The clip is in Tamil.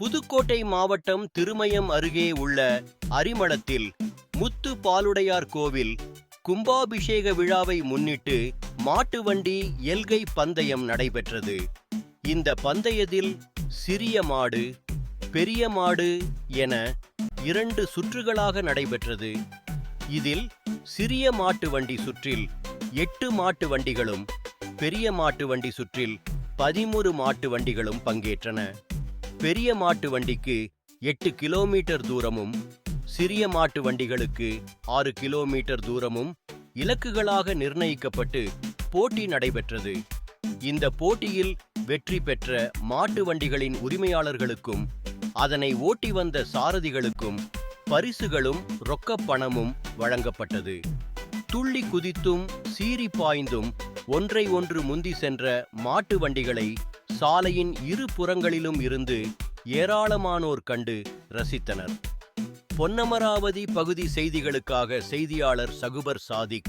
புதுக்கோட்டை மாவட்டம் திருமயம் அருகே உள்ள அரிமளத்தில் முத்து பாலுடையார் கோவில் கும்பாபிஷேக விழாவை முன்னிட்டு மாட்டு வண்டி எல்கை பந்தயம் நடைபெற்றது. இந்த பந்தயத்தில் சிறிய மாடு பெரிய மாடு என இரண்டு சுற்றுகளாக நடைபெற்றது. இதில் சிறிய மாட்டு வண்டி சுற்றில் எட்டு மாட்டு வண்டிகளும் பெரிய மாட்டு வண்டி சுற்றில் பதிமூறு மாட்டு வண்டிகளும் பங்கேற்றன. பெரிய மாட்டு வண்டிக்கு எட்டு கிலோமீட்டர் தூரமும் சிறிய மாட்டு வண்டிகளுக்கு ஆறு கிலோமீட்டர் தூரமும் இலக்குகளாக நிர்ணயிக்கப்பட்டு போட்டி நடைபெற்றது. இந்த போட்டியில் வெற்றி பெற்ற மாட்டு வண்டிகளின் உரிமையாளர்களுக்கும் அதனை ஓட்டி வந்த சாரதிகளுக்கும் பரிசுகளும் ரொக்கப் பணமும் வழங்கப்பட்டது. துள்ளி குதித்தும் சீறி பாய்ந்தும் ஒன்றை ஒன்று முந்தி சென்ற மாட்டு வண்டிகளை சாலையின் இரு புறங்களிலும் இருந்து ஏராளமானோர் கண்டு ரசித்தனர். பொன்னமராவதி பகுதி செய்திகளுக்காக செய்தியாளர் சகுபர் சாதிக்